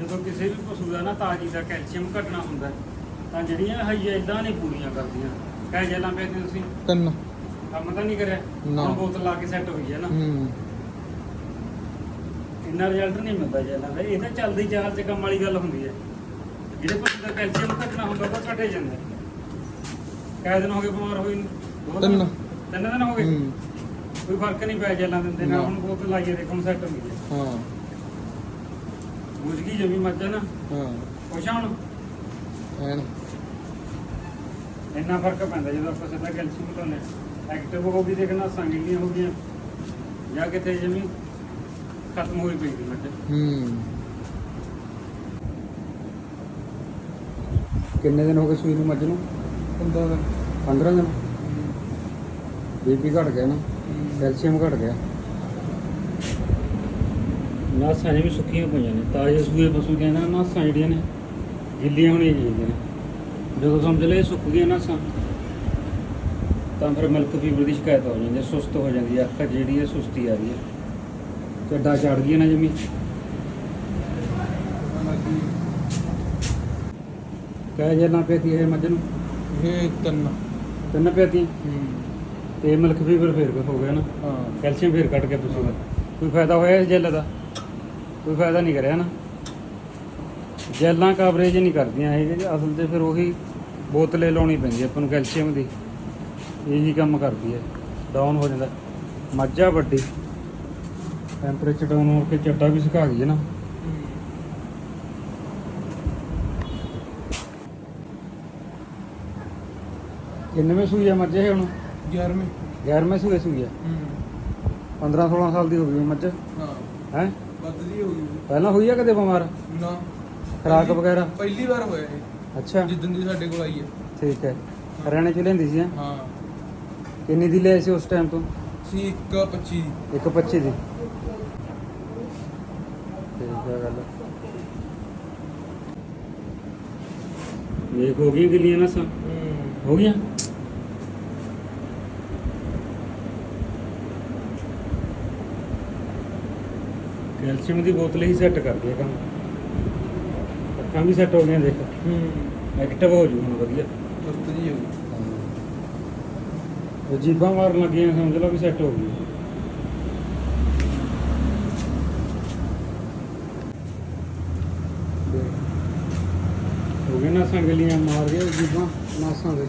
ਜਦੋਂ ਕਿਸੇ ਵੀ ਪਸ਼ੂ ਦਾ ਨਾ ਤਾਜੀ ਦਾ ਕੈਲਸ਼ੀਅਮ ਘਟਣਾ ਹੁੰਦਾ ਤਾਂ ਜਿਹੜੀਆਂ ਹਈਆਂ ਇਦਾਂ ਨਹੀਂ ਪੂਰੀਆਂ ਕਰਦੀਆਂ। ਕਹਿ ਜਲਾਂ ਪਏ ਤੇ ਤੁਸੀਂ। ਤਿੰਨ। ਕੰਮ ਤਾਂ ਨਹੀਂ ਕਰਿਆ? ਨਾ। ਬੋਤਲ ਲਾ ਕੇ ਸੈੱਟ ਹੋਈ ਹੈ ਨਾ। ਹੂੰ। ਇੰਨਾ ਰਿਜ਼ਲਟ ਨਹੀਂ ਮਿਲਦਾ ਜਲਾਂ ਦਾ ਇਹ ਤਾਂ ਚੱਲਦੀ ਚਾਲ ਚ ਕੰਮ ਵਾਲੀ ਗੱਲ ਹੁੰਦੀ ਹੈ ਜਿਹੜੇ ਪਸ਼ੂ ਦਾ ਕੈਲਸ਼ੀਅਮ ਘਟਣਾ ਹੁੰਦਾ ਉਹ ਘਟੇ ਜਾਂਦਾ ਹੈ। ਕਈ ਦਿਨ ਹੋ ਗਏ ਬਿਮਾਰ ਹੋਈ ਨੂੰ? ਤਿੰਨ। ਤਿੰਨ ਦਿਨ ਹੋ ਗਏ? ਕੋਈ ਫ਼ਰਕ ਨਹੀਂ ਪਿਆ ਜਲਾਂ ਦਿੰਦੇ ਨਾ। ਹੁਣ ਬੋਤਲ ਲਾਈਏ ਦੇਖੋ ਸੈੱਟ ਹੈ ਹਾਂ। ਗਈ ਜਮੀ ਮੱਝ ਨਾ। ਹਾਂ। ਆ ਹੁਣ। ਐਨ। ਇੰਨਾ ਫ਼ਰਕ ਪੈਂਦਾ ਜਦੋਂ ਆਪਾਂ ਸਿੱਧਾ ਕੈਲਸ਼ੀਅਮ ਘਟਾਉਂਦੇ ਐਕਟਿਵ ਹੋ ਵੀ ਦੇਖਣਾ ਸੰਗੀਆਂ ਹੋ ਗਈਆਂ। ਜਾਂ ਕਿਤੇ ਜਮੀ ਖਤਮ ਹੋਈ ਪਈ ਮੱਝ। ਹੂੰ। ਕਿੰਨੇ ਦਿਨ ਹੋ ਗਏ ਸੂਈ ਨੂੰ ਮੱਝ ਨੂੰ? ਹੁੰਦਾ ਦਾ 15 ਦਿਨ? ਬੀਪੀ ਘਟ ਗਿਆ ਨਾ। ਕੈਲਸ਼ੀਅਮ ਘਟ ਗਿਆ। ਨਾਸਾਂ ਵੀ ਸੁੱਕੀਆਂ ਪਈਆਂ ਨੇ ਤਾਜ਼ੇ ਸੂਏ ਪਸ਼ੂ ਦੀਆਂ ਨਾ ਨਾਸਾਂ ਜਿਹੜੀਆਂ ਨੇ ਗਿੱਲੀਆਂ ਹੋਣੀਆਂ ਚਾਹੀਦੀਆਂ ਨੇ। ਜਦੋਂ ਸਮਝ ਲਏ ਸੁੱਕ ਗਈਆਂ ਨਾਸਾਂ ਤਾਂ ਫਿਰ ਮਿਲਕ ਫੀਵਰ ਦੀ ਸ਼ਿਕਾਇਤ ਹੋ ਜਾਂਦੀ ਹੈ ਸੁਸਤ ਹੋ ਜਾਂਦੀ ਹੈ ਅੱਖ ਜਿਹੜੀ ਹੈ ਸੁਸਤੀ ਆ ਰਹੀ ਹੈ। ਚੱਡਾ ਚੜ ਗਈ ਨਾ ਜਮੀ ਕਹਿ ਜੇ ਨਾ ਪੇਤੀ ਇਹ ਮੱਝ ਨੂੰ? ਇਹ ਤਿੰਨ। ਤਿੰਨ ਪੇਤੀਆਂ? ਹੂੰ। ਤੇ ਮਿਲਕ ਫੀਵਰ ਫੇਰ ਹੋ ਗਿਆ ਨਾ? ਹਾਂ। ਕੈਲਸ਼ੀਅਮ ਫੇਰ ਕੱਟ ਕੇ ਦਾ। ਕੋਈ ਫਾਇਦਾ ਹੋਇਆ ਇਸ ਜੈਲ ਦਾ? ਕੋਈ ਫਾਇਦਾ ਨਹੀਂ ਕਰਿਆ ਨਾ। ਜੈਲਾਂ ਕਵਰੇਜ ਨਹੀਂ ਕਰਦੀਆਂ ਇਹ ਅਸਲ 'ਚ ਫਿਰ ਉਹੀ ਬੋਤਲੇ ਲਾਉਣੀ ਪੈਂਦੀ ਹੈ ਆਪਾਂ ਨੂੰ ਕੈਲਸ਼ੀਅਮ ਦੀ। ਇਹੀ ਕੰਮ ਕਰਦੀ ਹੈ ਡਾਊਨ ਹੋ ਜਾਂਦਾ। ਮੱਝਾ ਵੱਡੀ। ਟੈਂਪਰੇਚਰ ਡਾਊਨ ਹੋ ਕੇ ਚੱਡਾ ਵੀ ਸੁਕਾ ਗਈ ਹੈ ਨਾ। ਕਿੰਨਵੇਂ ਸੂਈ ਆ ਮੱਝ ਇਹ ਹੁਣ? 11ਵੀਂ 11ਵੇਂ ਸੂਏ ਸੂਈ ਆ। ਹੂੰ। 15 16 ਸਾਲ ਦੀ ਹੋ ਗਈ ਮੱਝ। ਹਾਂ। ਹੈ? ਹੋ ਗਈ ਪਹਿਲਾਂ ਹੋਈ ਆ ਕਦੇ ਬਿਮਾਰ? ਨਾ। ਖੁਰਾਕ ਪਹਿਲੀ- ਵਗੈਰਾ? ਪਹਿਲੀ ਵਾਰ ਹੋਇਆ ਇਹ। ਅੱਛਾ। ਜਿੱਦਣ ਦੀ ਸਾਡੇ ਕੋਲ ਆਈ ਹੈ। ਠੀਕ ਹੈ। ਹਰਿਆਣੇ ਚ ਲੈਂਦੀ ਸੀ ਹੈਂ? ਹਾਂ। ਕਿੰਨੀ ਦੀ ਲਿਆ ਸੀ ਉਸ ਟਾਈਮ ਤੋਂ? ਸੀ 125 ਇੱਕ 25 ਦੀ। ਠੀਕ ਹੈ ਗੱਲ। ਵੇਖ ਹੋ ਗਈਆਂ ਗਿੱਲੀਆਂ ਨਾ ਸਾ ਹੂੰ। ਹੋ ਗਈਆਂ? ਕੈਲਸ਼ੀਅਮ ਦੀ ਬੋਤਲ ਹੀ ਸੈੱਟ ਕਰਦੀ ਹੈ ਕੰਮ। ਅੱਖਾਂ ਵੀ ਸੈੱਟ ਹੋ ਗਈਆਂ ਦੇਖ। ਹੂੰ। ਐਕਟਿਵ ਹੋ ਜੂ ਹੁਣ ਵਧੀਆ। ਸੁਸਤ ਜੀ ਹੋ ਜੀਬਾਂ ਮਾਰਨ ਲੱਗੀਆਂ ਸਮਝ ਲਓ ਵੀ ਸੈੱਟ ਹੋ ਗਈ ਹੋ ਗਏ ਨਾਸਾਂ ਗਲੀਆਂ ਮਾਰ ਗਏ ਜੀਬਾਂ ਨਾਸਾਂ ਦੇ।